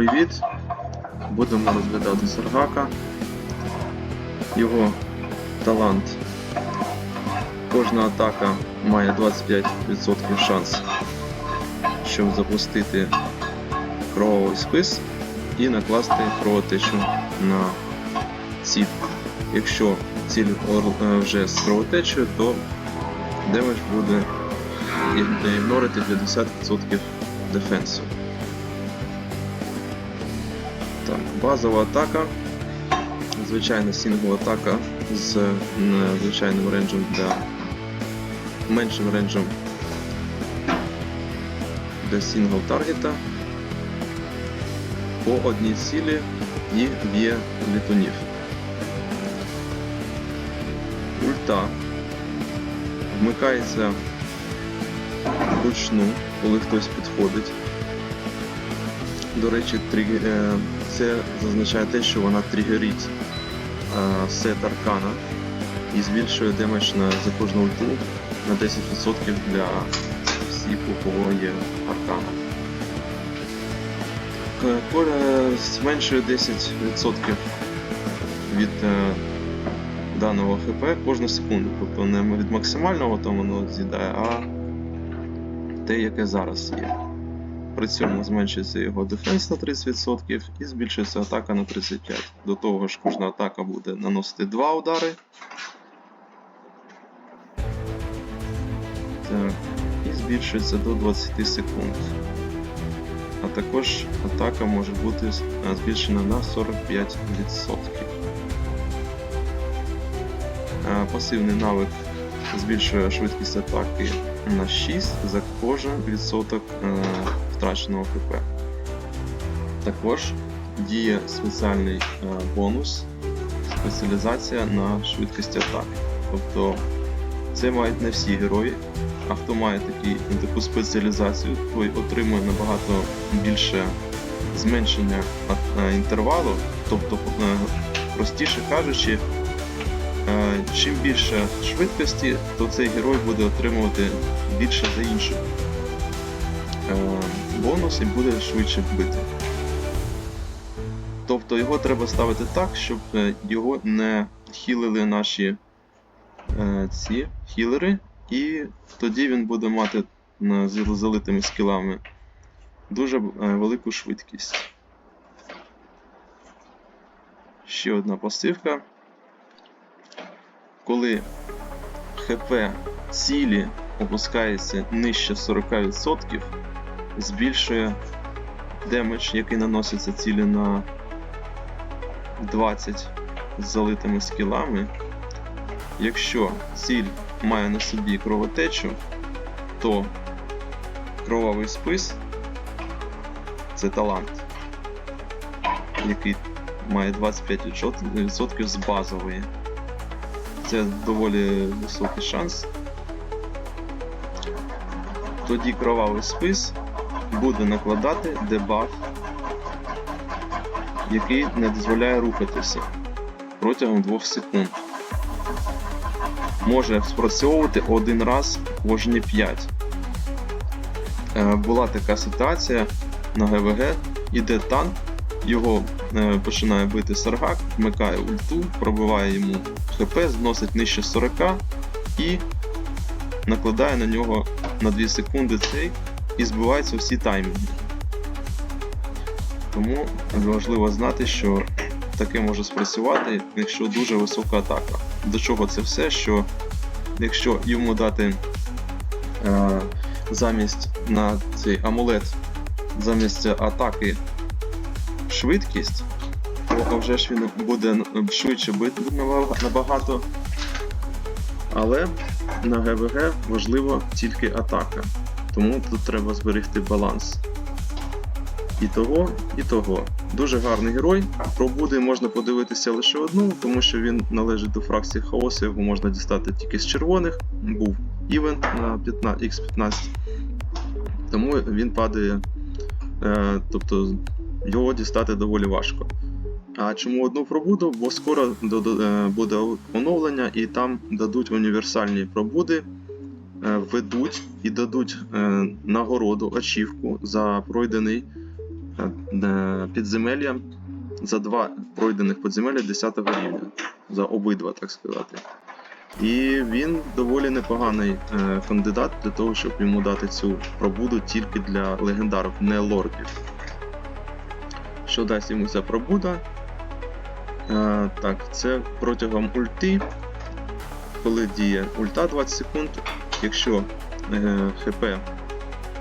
Привіт! Будемо розглядати Саргака. Його талант. Кожна атака має 25% шанс, щоб запустити крововий спис і накласти кровотечу на ціль. Якщо ціль е, вже з кровотечею, то демедж буде ігнорити 50% дефенсу. Так, базова атака. Звичайна сінгл атака з звичайним ренджем для меншим ренджем для сінгл таргета по одній цілі і б'є літунів. Ульта вмикається вручну, коли хтось підходить. До речі, е, це зазначає те, що вона тригерить е, сет аркана і збільшує демедж за кожну ульту на 10% для всіх, у кого є аркана. Коля зменшує 10% від е, даного ХП кожну секунду. Тобто не від максимального там воно з'їдає, а те, яке зараз є. При цьому зменшується його дефенс на 30% і збільшується атака на 35%. До того ж, кожна атака буде наносити 2 удари. Так, і збільшується до 20 секунд. А також атака може бути е, збільшена на 45%. Е, Пасивний навик збільшує швидкість атаки на 6 за кожен відсоток е, втраченого ХП. Також діє спеціальний е, бонус спеціалізація на швидкість атаки. Тобто це мають не всі герої, а хто має такі, таку спеціалізацію, той отримує набагато більше зменшення е, інтервалу, тобто, е, простіше кажучи, Чим більше швидкості, то цей герой буде отримувати більше за інших бонус і буде швидше бити. Тобто його треба ставити так, щоб е, його не хілили наші е, ці хілери, і тоді він буде мати на- з залитими скілами дуже е, велику швидкість. Ще одна пасивка коли ХП цілі опускається нижче 40%, збільшує демедж, який наноситься цілі на 20 з залитими скілами. Якщо ціль має на собі кровотечу, то кровавий спис це талант, який має 25% з базової це доволі високий шанс. Тоді кровавий спис буде накладати дебаф, який не дозволяє рухатися протягом 2 секунд. Може спрацьовувати один раз кожні 5. Е, Була така ситуація на ГВГ, іде танк, його е, починає бити Саргак, вмикає ульту, пробиває йому ХП, зносить нижче 40 і накладає на нього на 2 секунди цей і збиваються всі таймінги. Тому важливо знати, що таке може спрацювати, якщо дуже висока атака. До чого це все, що якщо йому дати е, замість на цей амулет, замість атаки швидкість, то вже ж він буде швидше бити набагато. Але на ГВГ важливо тільки атака. Тому тут треба зберегти баланс. І того, і того. Дуже гарний герой. Про Буди можна подивитися лише одну, тому що він належить до фракції хаосу, його можна дістати тільки з червоних. Був івент на 15, X15. Тому він падає. Е, тобто його дістати доволі важко. А чому одну пробуду? Бо скоро е, буде оновлення, і там дадуть універсальні пробуди, е, введуть і дадуть е, нагороду, ачівку за пройдений е, підземелля за два пройдених підземелля 10 рівня. За обидва, так сказати. І він доволі непоганий кандидат для того, щоб йому дати цю пробуду тільки для легендарок, не лордів. Що дасть йому ця пробуда? Так, це протягом ульти, коли діє ульта 20 секунд, якщо е, ХП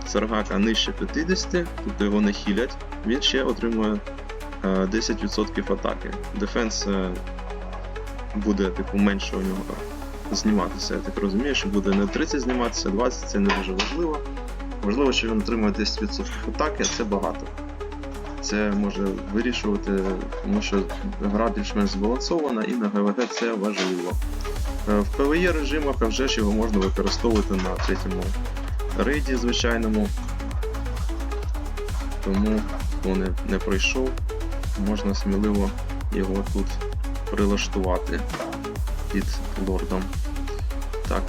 Саргака нижче 50, тобто його не хілять, він ще отримує е, 10% атаки. Дефенс е, буде типу менше у нього зніматися. Я так розумію, що буде не 30 зніматися, 20 це не дуже важливо. Важливо, що він отримує 10% атаки, а це багато. Це може вирішувати, тому що гра більш-менш збалансована і на ГВГ це важливо. Е, В PvE режимах вже ж його можна використовувати на третьому рейді звичайному. Тому хто не, не пройшов, можна сміливо його тут прилаштувати під лордом. Так,